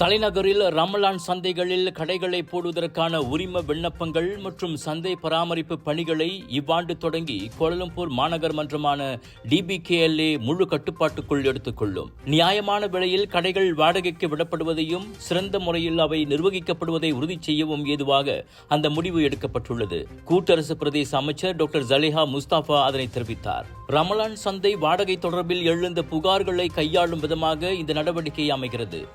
தலைநகரில் ரமலான் சந்தைகளில் கடைகளை போடுவதற்கான உரிம விண்ணப்பங்கள் மற்றும் சந்தை பராமரிப்பு பணிகளை இவ்வாண்டு தொடங்கி கோலம்பூர் மாநகர் மன்றமான டிபிகேஎல்ஏ முழு கட்டுப்பாட்டுக்குள் எடுத்துக்கொள்ளும். நியாயமான விலையில் கடைகள் வாடகைக்கு விடப்படுவதையும் சிறந்த முறையில் அவை நிர்வகிக்கப்படுவதை உறுதி செய்யவும் ஏதுவாக அந்த முடிவு எடுக்கப்பட்டுள்ளது. கூட்டரசு பிரதேச அமைச்சர் டாக்டர் ஜலேஹா முஸ்தாஃபா அதனை தெரிவித்தார். ரமலான் சந்தை வாடகை தொடர்பில் எழுந்த புகார்களை கையாளும் விதமாக இந்த நடவடிக்கை அமைகிறது.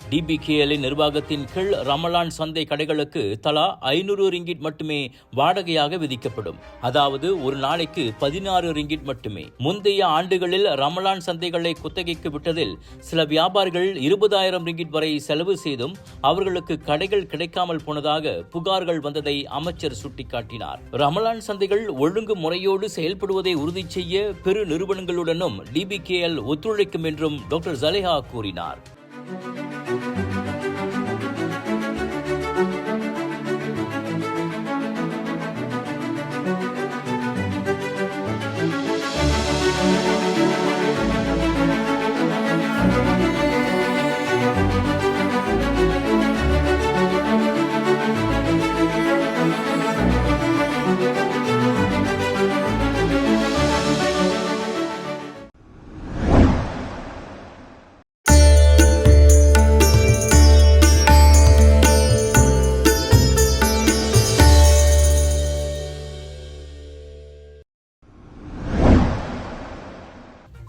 டிபிகேஎல் நிர்வாகத்தின் கீழ் ரமலான் சந்தை கடைகளுக்கு தலா ஐநூறு ரிங்கிட் மட்டுமே வாடகையாக விதிக்கப்படும். அதாவது ஒரு நாளைக்கு பதினாறு ரிங்கிட் மட்டுமே. முந்தைய ஆண்டுகளில் ரமலான் சந்தைகளை குத்தகைக்கு விட்டதில் சில வியாபாரிகள் இருபதாயிரம் ரிங்கிட் வரை செலவு செய்தும் அவர்களுக்கு கடைகள் கிடைக்காமல் போனதாக புகார்கள் வந்ததை அமைச்சர் சுட்டிக்காட்டினார். ரமலான் சந்தைகள் ஒழுங்கு முறையோடு செயல்படுவதை உறுதி செய்ய பெரு நிறுவனங்களுடனும் டிபிகேஎல் ஒத்துழைக்கும் என்றும் டாக்டர் ஜலேஹா கூறினார்.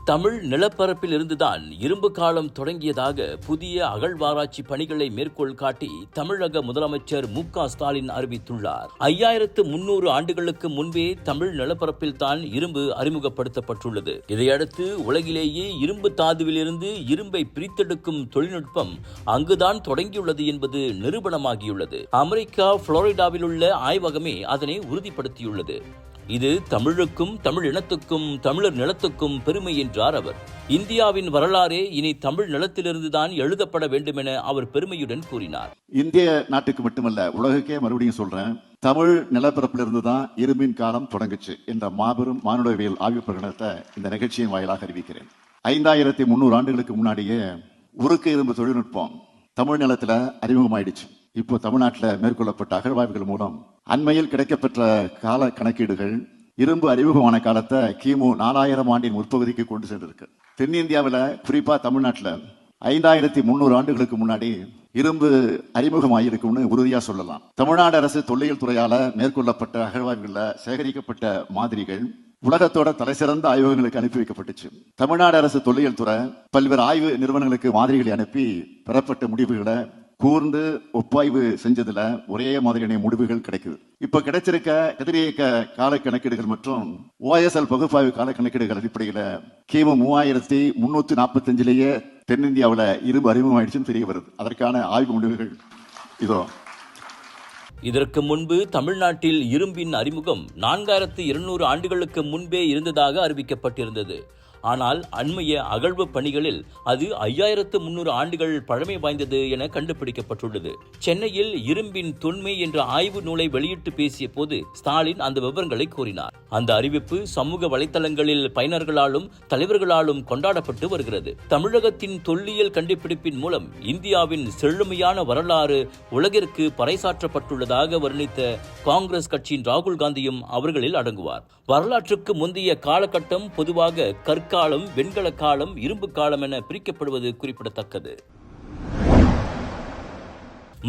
தமிழ் நிலப்பரப்பில் இருந்துதான் இரும்பு காலம் தொடங்கியதாக புதிய அகழ்வாராய்ச்சி பணிகளை மேற்கோள் காட்டி தமிழக முதலமைச்சர் மு க ஸ்டாலின் அறிவித்துள்ளார். ஐயாயிரத்து முன்னூறு ஆண்டுகளுக்கு முன்பே தமிழ் நிலப்பரப்பில் தான் இரும்பு அறிமுகப்படுத்தப்பட்டுள்ளது. இதையடுத்து உலகிலேயே இரும்பு தாதுவிலிருந்து இரும்பை பிரித்தெடுக்கும் தொழில்நுட்பம் அங்குதான் தொடங்கியுள்ளது என்பது நிரூபணமாகியுள்ளது. அமெரிக்கா புளோரிடாவில் உள்ள ஆய்வகமே அதனை உறுதிப்படுத்தியுள்ளது. இது தமிழுக்கும் தமிழ் இனத்துக்கும் தமிழர் நிலத்துக்கும் பெருமை என்றார் அவர். இந்தியாவின் வரலாறே இனி தமிழ் நிலத்திலிருந்துதான் எழுதப்பட வேண்டும் என அவர் பெருமையுடன் கூறினார். இந்திய நாட்டுக்கு மட்டுமல்ல உலகக்கே மறுபடியும் சொல்றேன் தமிழ் நிலப்பரப்பிலிருந்து தான் இரும்பின் காலம் தொடங்குச்சு என்ற மாபெரும் மானுடவியல் ஆய்வு பிரகடனத்தை இந்த நிகழ்ச்சியின் வாயிலாக அறிவிக்கிறேன். ஐந்தாயிரத்தி முந்நூறு ஆண்டுகளுக்கு முன்னாடியே உருக்கு இரும்பு தொழில்நுட்பம் தமிழ் நிலத்துல அறிமுகமாயிடுச்சு. இப்போ தமிழ்நாட்டில் மேற்கொள்ளப்பட்ட அகழ்வாய்வுகள் மூலம் அண்மையில் கிடைக்கப்பெற்ற கால கணக்கீடுகள் இரும்பு அறிமுகமான காலத்தை கிமு நாலாயிரம் ஆண்டின் முற்பகுதிக்கு கொண்டு சென்றிருக்கு. தென்னிந்தியாவில் குறிப்பாக தமிழ்நாட்டில் ஐந்தாயிரத்தி முந்நூறு ஆண்டுகளுக்கு முன்னாடி இரும்பு அறிமுகமாயிருக்கும்னு உறுதியாக சொல்லலாம். தமிழ்நாடு அரசு தொல்லியல் துறையால் மேற்கொள்ளப்பட்ட அகழ்வாய்வுகளில் சேகரிக்கப்பட்ட மாதிரிகள் உலகத்தோட தலைசிறந்த ஆய்வகங்களுக்கு அனுப்பி வைக்கப்பட்டுச்சு. தமிழ்நாடு அரசு தொல்லியல் துறை பல்வேறு ஆய்வு நிறுவனங்களுக்கு மாதிரிகளை அனுப்பி பெறப்பட்ட முடிவுகளை கூர்ந்து ஒப்பாய்வு செஞ்சதுல ஒரே மாதிரியான முடிவுகள் கிடைக்குது. இப்ப கிடைச்சிருக்க கதிரியக்க கால கணக்கீடுகள் மற்றும் ஓஎஸ்எல் பகுப்பாய்வு கால கணக்கீடுகள் அடிப்படையில கிமு மூவாயிரத்தி முன்னூத்தி நாற்பத்தி அஞ்சுலேயே தென்னிந்தியாவில் இரும்பு அறிமுகமாயிடுச்சுன்னு தெரிய வருது. அதற்கான ஆய்வு முடிவுகள் இதோ. இதற்கு முன்பு தமிழ்நாட்டில் இரும்பின் அறிமுகம் நான்காயிரத்து இருநூறு ஆண்டுகளுக்கு முன்பே இருந்ததாக அறிவிக்கப்பட்டிருந்தது. ஆனால் அண்மைய அகழ்வு பணிகளில் அது ஐயாயிரத்து முன்னூறு ஆண்டுகள் பழமை வாய்ந்தது என கண்டுபிடிக்கப்பட்டுள்ளது. சென்னையில் இரும்பின் தொன்மை என்ற ஆய்வு நூலை வெளியிட்டு பேசிய போது ஸ்டாலின் அந்த விவரங்களை கூறினார். அந்த அறிவிப்பு சமூக வலைதளங்களில் பயனர்களாலும் தலைவர்களாலும் கொண்டாடப்பட்டு வருகிறது. தமிழகத்தின் தொல்லியல் கண்டுபிடிப்பின் மூலம் இந்தியாவின் செழுமையான வரலாறு உலகிற்கு பறைசாற்றப்பட்டுள்ளதாக வர்ணித்த காங்கிரஸ் கட்சியின் ராகுல் காந்தியும் அவர்களில் அடங்குவார். வரலாற்றுக்கு முந்தைய காலகட்டம் பொதுவாக கற்க கற்காலம் வெண்கல காலம் இரும்பு காலம் என பிரிக்கப்படுவது குறிப்பிடத்தக்கது.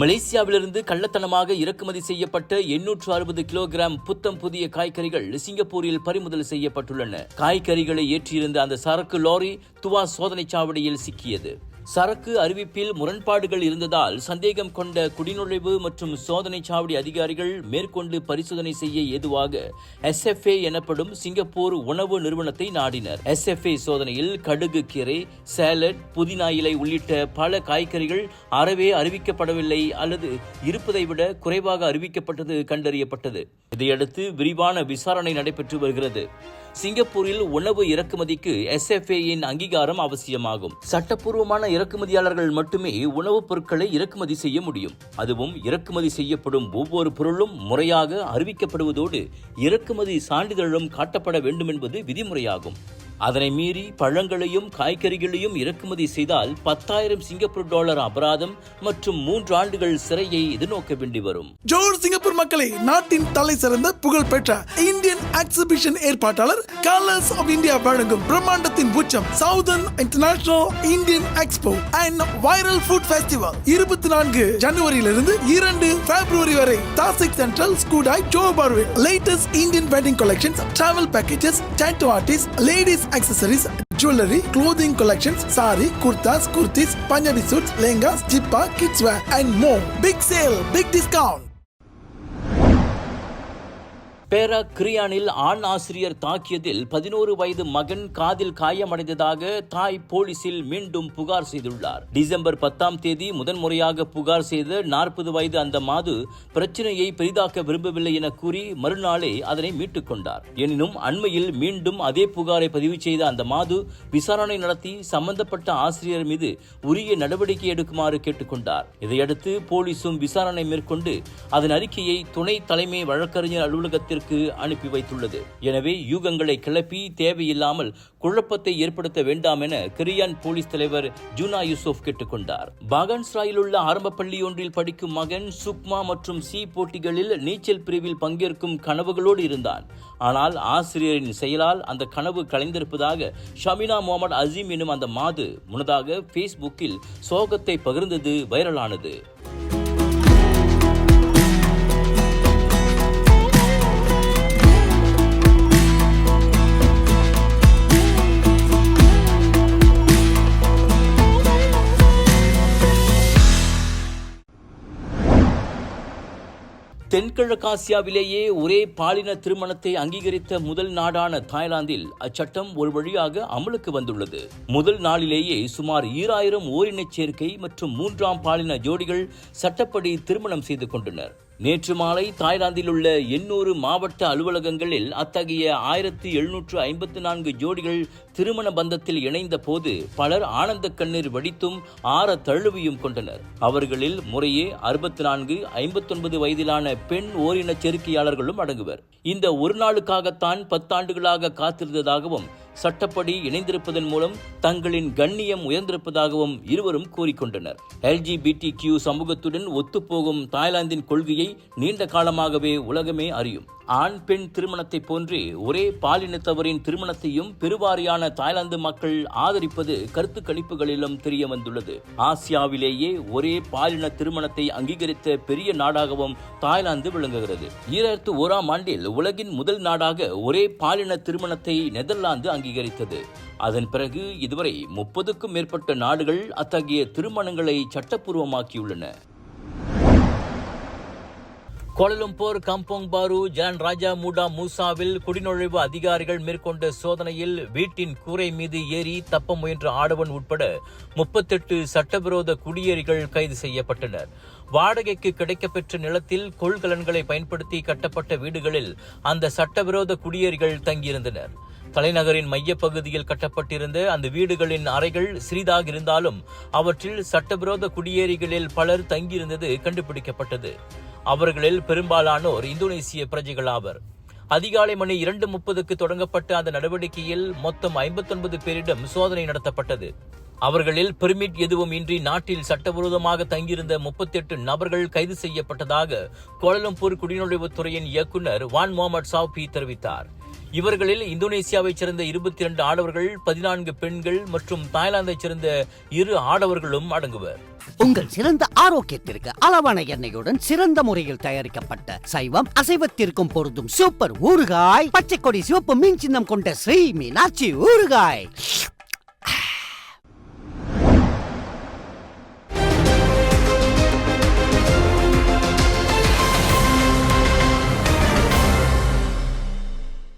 மலேசியாவிலிருந்து கள்ளத்தனமாக இறக்குமதி செய்யப்பட்ட எண்ணூற்று அறுபது கிலோகிராம் புத்தம் புதிய காய்கறிகள் சிங்கப்பூரில் பறிமுதல் செய்யப்பட்டுள்ளன. காய்கறிகளை ஏற்றியிருந்த அந்த சரக்கு லாரி துவா சோதனை சாவடியில் சிக்கியது. சரக்கு அறிவிப்பில் முரண்பாடுகள் இருந்ததால் சந்தேகம் கொண்ட குடிநுழைவு மற்றும் சோதனை சாவடி அதிகாரிகள் மேற்கொண்டு பரிசோதனை செய்ய ஏதுவாக எஸ்எஃப்ஏ எனப்படும் சிங்கப்பூர் உணவு நிறுவனத்தை நாடினர். எஸ்எஃப்ஏ சோதனையில் கடுகு கீரை சேலட் புதினா இலை உள்ளிட்ட பல காய்கறிகள் அறவே அறிவிக்கப்படவில்லை அல்லது இருப்பதை விட குறைவாக அறிவிக்கப்பட்டது கண்டறியப்பட்டது. இதையடுத்து விரிவான விசாரணை நடைபெற்று வருகிறது. சிங்கப்பூரில் உணவு இறக்குமதிக்கு எஸ்எஃப்ஏயின் அங்கீகாரம் அவசியமாகும். சட்டப்பூர்வமான இறக்குமதியாளர்கள் மட்டுமே உணவுப் பொருட்களை இறக்குமதி செய்ய முடியும். அதுவும் இறக்குமதி செய்யப்படும் ஒவ்வொரு பொருளும் முறையாக அறிவிக்கப்படுவதோடு இறக்குமதி சான்றிதழும் காட்டப்பட வேண்டும் என்பது விதிமுறையாகும். அதனை மீறி பழங்களையும் காய்கறிகளையும் இறக்குமதி செய்தால் பத்தாயிரம் சிங்கப்பூர் டாலர் அபராதம் மற்றும் மூன்று ஆண்டுகள் சிறையை எதிர்நோக்க வேண்டி வரும். ஜோர் சிங்கப்பூர் மக்களை நாட்டின் தலை சிறந்த புகழ்பெற்ற இந்தியன் எக்ஸிபிஷன் ஏற்பாட்டாளர் கலர்ஸ் ஆஃப் இந்தியா வழங்கும் பிரம்மாண்டத்தின் உச்சம் southern international Indian expo and viral food festival இருபத்தி நான்கு ஜனவரியிலிருந்து இரண்டு பிப்ரவரி வரை தாசிக் central Skudai ஜோபார்வில் latest Indian wedding collections travel packages tattoo artist ladies Accessories, jewelry, clothing collections, sari, kurtas, kurtis, Punjabi suits, lengas, jippa, kids and more. Big sale, big discount. பேரா கிரியானில் ஆண் ஆசிரியர் தாக்கியதில் பதினோரு வயது மகன் காதில் காயமடைந்ததாக தாய் போலீசில் மீண்டும் புகார் செய்துள்ளார். டிசம்பர் பத்தாம் தேதி முதன்முறையாக புகார் செய்த நாற்பது வயது அந்த மாது பிரச்சனையை பெரிதாக்க விரும்பவில்லை என கூறி மறுநாளே அதனை மீட்டுக் கொண்டார். எனினும் அண்மையில் மீண்டும் அதே புகாரை பதிவு செய்த அந்த மாது விசாரணை நடத்தி சம்பந்தப்பட்ட ஆசிரியர் மீது உரிய நடவடிக்கை எடுக்குமாறு கேட்டுக்கொண்டார் இதையடுத்து போலீசும் விசாரணை மேற்கொண்டு அதன் அறிக்கையை துணை தலைமை வழக்கறிஞர் அலுவலகத்திற்கு அனுப்பி வைத்துள்ளது. எனவே யூகங்களை கிளப்பி தேவையில்லாமல் குழப்பத்தை ஏற்படுத்த வேண்டாம் என கிரியான் போலீஸ் தலைவர் ஜூனா யூசுப் கேட்டுக்கொண்டார் பாகன்ஸ்ராயில் உள்ள ஆரம்ப பள்ளி ஒன்றில் படிக்கும் மகன் சுக்மா மற்றும் சி போட்டிகளில் நீச்சல் பிரிவில் பங்கேற்கும் கனவுகளோடு இருந்தான். ஆனால் ஆசிரியரின் செயலால் அந்த கனவு கலைந்திருப்பதாக ஷமினா முகமது அசீம் எனும் அந்த மாது முன்னதாக ஃபேஸ்புக்கில் சோகத்தை பகிர்ந்தது வைரலானது. தென்கிழக்காசியாவிலேயே ஒரே பாலின திருமணத்தை அங்கீகரித்த முதல் நாடான தாய்லாந்தில் அச்சட்டம் ஒரு வழியாக அமலுக்கு வந்துள்ளது. முதல் நாளிலேயே சுமார் ஈராயிரம் ஓரினச் சேர்க்கை மற்றும் மூன்றாம் பாலின ஜோடிகள் சட்டப்படி திருமணம் செய்து கொண்டனர். நேற்று மாலை தாய்லாந்தில் உள்ள எண்ணூறு மாவட்ட அலுவலகங்களில் அத்தகைய ஆயிரத்தி எழுநூற்று ஐம்பத்து நான்கு ஜோடிகள் திருமண பந்தத்தில் இணைந்த போது பலர் ஆனந்த கண்ணீர் வடித்தும் ஆற தழுவியும் கொண்டனர். அவர்களில் முறையே அறுபத்தி நான்கு ஐம்பத்தொன்பது வயதிலான பெண் ஓரின சேர்க்கையாளர்களும் அடங்குவர். இந்த ஒரு நாளுக்காகத்தான் பத்தாண்டுகளாக காத்திருந்ததாகவும் சட்டப்படி இணைந்திருப்பதன் மூலம் தங்களின் கண்ணியம் உயர்ந்திருப்பதாகவும் இருவரும் கூறிக்கொண்டனர். எல்ஜிபிடி கியூ சமூகத்துடன் ஒத்துப்போகும் தாய்லாந்தின் கொள்கையை நீண்ட காலமாகவே உலகமே அறியும். ஆண் பெண் திருமணத்தை போன்றே ஒரே பாலினத்தவரின் திருமணத்தையும் பெருவாரியான தாய்லாந்து மக்கள் ஆதரிப்பது கருத்து கணிப்புகளிலும் தெரிய வந்துள்ளது ஆசியாவிலேயே ஒரே பாலின திருமணத்தை அங்கீகரித்த பெரிய நாடாகவும் தாய்லாந்து விளங்குகிறது. ஈராயிரத்து ஓராம் ஆண்டில் உலகின் முதல் நாடாக ஒரே பாலின திருமணத்தை நெதர்லாந்து அங்கீகரித்தது. அதன் பிறகு இதுவரை முப்பதுக்கும் மேற்பட்ட நாடுகள் அத்தகைய திருமணங்களை சட்டப்பூர்வமாக்கியுள்ளன. கோலலம்பூர் கம்போங் பாரு ஜான் ராஜா மூடா மூசாவில் குடிநுழைவு அதிகாரிகள் மேற்கொண்ட சோதனையில் வீட்டின் கூரை மீது ஏறி தப்ப முயன்ற ஆடவன் உட்பட முப்பத்தெட்டு சட்டவிரோத குடியேறிகள் கைது செய்யப்பட்டனர். வாடகைக்கு கிடைக்கப்பெற்ற நிலத்தில் கொள்கலன்களை பயன்படுத்தி கட்டப்பட்ட வீடுகளில் அந்த சட்டவிரோத குடியேறிகள் தங்கியிருந்தனர். தலைநகரின் மையப்பகுதியில் கட்டப்பட்டிருந்த அந்த வீடுகளின் அறைகள் சிறிதாக இருந்தாலும் அவற்றில் சட்டவிரோத குடியேறிகளில் பலர் தங்கியிருந்தது கண்டுபிடிக்கப்பட்டது. அவர்களில் பெரும்பாலானோர் இந்தோனேசிய பிரஜைகள் ஆவர் அதிகாலை மணி இரண்டு முப்பதுக்கு தொடங்கப்பட்ட அந்த நடவடிக்கையில் மொத்தம் ஐம்பத்தொன்பது பேரிடம் சோதனை நடத்தப்பட்டது. அவர்களில் பெர்மிட் எதுவும் இன்றி நாட்டில் சட்டவிரோதமாக தங்கியிருந்த முப்பத்தி எட்டு நபர்கள் கைது செய்யப்பட்டதாக கோலம்பூர் குடிநுழைவுத்துறையின் இயக்குநர் வான் முகமது சாவ்பி தெரிவித்தார். இவர்களில் இந்தோனேசியாவைச் சேர்ந்த இருபத்தி இரண்டு ஆடவர்கள் பதினான்கு பெண்கள் மற்றும் தாய்லாந்தைச் சேர்ந்த இரு ஆடவர்களும் அடங்குவர். உங்கள் சிறந்த ஆரோக்கியத்திற்கு அளவான எண்ணெயுடன் சிறந்த முறையில் தயாரிக்கப்பட்ட சைவம் அசைவத்திற்கும் பொருந்தும் சூப்பர் ஊறுகாய் பச்சை கொடி சிவப்பு மீன் சின்னம் கொண்ட ஸ்ரீ மீனாட்சி ஊறுகாய்.